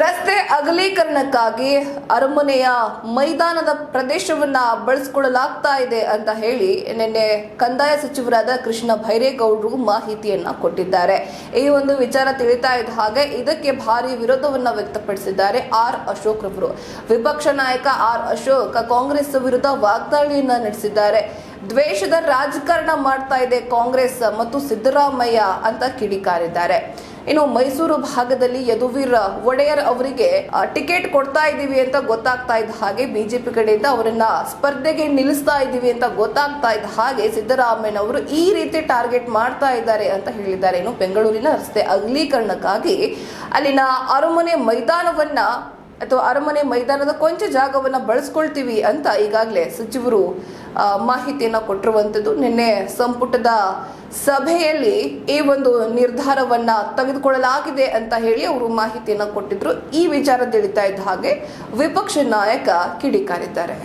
ರಸ್ತೆ ಅಗಲೀಕರಣಕ್ಕಾಗಿ ಅರಮನೆಯ ಮೈದಾನದ ಪ್ರದೇಶವನ್ನ ಬಳಸಿಕೊಳ್ಳಲಾಗ್ತಾ ಇದೆ ಅಂತ ಹೇಳಿ ನಿನ್ನೆ ಕಂದಾಯ ಸಚಿವರಾದ ಕೃಷ್ಣ ಭೈರೇಗೌಡರು ಮಾಹಿತಿಯನ್ನ ಕೊಟ್ಟಿದ್ದಾರೆ. ಈ ಒಂದು ವಿಚಾರ ತಿಳಿತಾ ಇದ್ದ ಹಾಗೆ ಇದಕ್ಕೆ ಭಾರಿ ವಿರೋಧವನ್ನ ವ್ಯಕ್ತಪಡಿಸಿದ್ದಾರೆ ಆರ್ ಅಶೋಕ್ ರವರು. ವಿಪಕ್ಷ ನಾಯಕ ಆರ್ ಅಶೋಕ್ ಕಾಂಗ್ರೆಸ್ ವಿರುದ್ಧ ವಾಗ್ದಾಳಿಯನ್ನ ನಡೆಸಿದ್ದಾರೆ. ದ್ವೇಷದ ರಾಜಕಾರಣ ಮಾಡ್ತಾ ಇದೆ ಕಾಂಗ್ರೆಸ್ ಮತ್ತು ಸಿದ್ದರಾಮಯ್ಯ ಅಂತ ಕಿಡಿಕಾರಿದ್ದಾರೆ. ಇನ್ನು ಮೈಸೂರು ಭಾಗದಲ್ಲಿ ಯದುವೀರ್ ಒಡೆಯರ್ ಅವರಿಗೆ ಟಿಕೆಟ್ ಕೊಡ್ತಾ ಇದ್ದೀವಿ ಅಂತ ಗೊತ್ತಾಗ್ತಾ ಇದ್ದ ಹಾಗೆ ಬಿಜೆಪಿ ಕಡೆಯಿಂದ ಅವರನ್ನ ಸ್ಪರ್ಧೆಗೆ ನಿಲ್ಲಿಸ್ತಾ ಇದ್ದೀವಿ ಅಂತ ಗೊತ್ತಾಗ್ತಾ ಇದ್ದ ಹಾಗೆ ಸಿದ್ದರಾಮಯ್ಯನವರು ಈ ರೀತಿ ಟಾರ್ಗೆಟ್ ಮಾಡ್ತಾ ಇದ್ದಾರೆ ಅಂತ ಹೇಳಿದ್ದಾರೆ. ಇನ್ನು ಬೆಂಗಳೂರಿನ ರಸ್ತೆ ಅಗಲೀಕರಣಕ್ಕಾಗಿ ಅಲ್ಲಿನ ಅರಮನೆ ಮೈದಾನವನ್ನ ಅಥವಾ ಅರಮನೆ ಮೈದಾನದ ಕೊಂಚ ಜಾಗವನ್ನ ಬಳಸ್ಕೊಳ್ತೀವಿ ಅಂತ ಈಗಾಗಲೇ ಸಚಿವರು ಮಾಹಿತಿಯನ್ನು ಕೊಟ್ಟಿರುವಂಥದ್ದು ನಿನ್ನೆ ಸಂಪುಟದ ಸಭೆಯಲ್ಲಿ ಈ ಒಂದು ನಿರ್ಧಾರವನ್ನ ತೆಗೆದುಕೊಳ್ಳಲಾಗಿದೆ ಅಂತ ಹೇಳಿ ಅವರು ಮಾಹಿತಿಯನ್ನು ಕೊಟ್ಟಿದ್ರು. ಈ ವಿಚಾರ ತಿಳಿತಾ ಇದ್ದ ಹಾಗೆ ವಿಪಕ್ಷ ನಾಯಕ ಕಿಡಿಕಾರಿದ್ದಾರೆ.